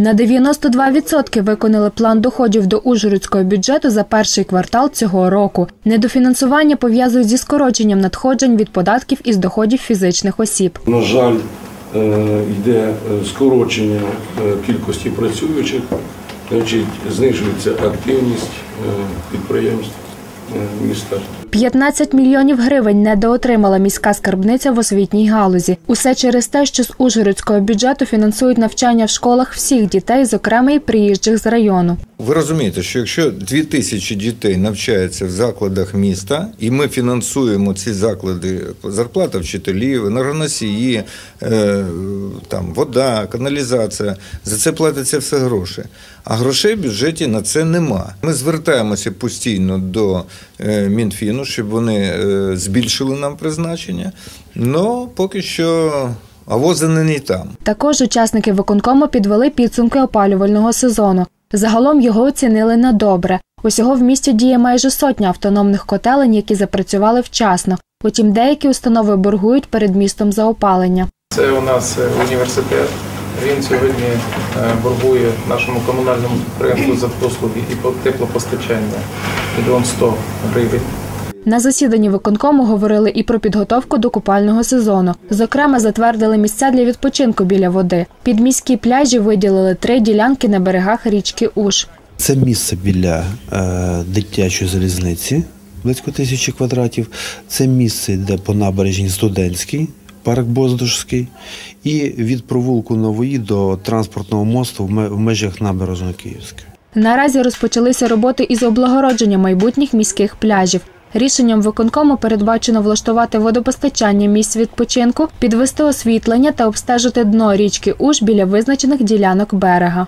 На 92% виконали план доходів до Ужгородського бюджету за перший квартал цього року. Недофінансування пов'язують зі скороченням надходжень від податків із доходів фізичних осіб. На жаль, е, йде е, скорочення е, кількості працюючих, значить, знижується активність підприємств міста. 15 мільйонів гривень недоотримала міська скарбниця в освітній галузі. Усе через те, що з Ужгородського бюджету фінансують навчання в школах всіх дітей, зокрема і приїжджих з району. Ви розумієте, що якщо дві тисячі дітей навчаються в закладах міста, і ми фінансуємо ці заклади зарплата вчителів, енергоносії, е, там вода, каналізація, за це платиться все гроші. А грошей в бюджеті на це нема. Ми звертаємося постійно до е, Мінфіну, щоб вони е, збільшили нам призначення. але поки що авози не там. Також учасники виконкому підвели підсумки опалювального сезону. Загалом його оцінили на добре. Усього в місті діє майже сотня автономних котелень, які запрацювали вчасно. Утім, деякі установи боргують перед містом за опалення. Це у нас е, університет. Він сьогодні е, боргує нашому комунальному підприємству за послуги і по- теплопостачання мільйон сто гривень. На засіданні виконкому говорили і про підготовку до купального сезону. Зокрема, затвердили місця для відпочинку біля води. Під міські пляжі виділили три ділянки на берегах річки Уж. Це місце біля е, дитячої залізниці, близько тисячі квадратів. Це місце йде по набережній Студентській, парк Боздушський, і від провулку Нової до транспортного мосту в в межах набережної Київської. Наразі розпочалися роботи із облагородження майбутніх міських пляжів. Рішенням виконкому передбачено влаштувати водопостачання місць відпочинку, підвести освітлення та обстежити дно річки Уж біля визначених ділянок берега.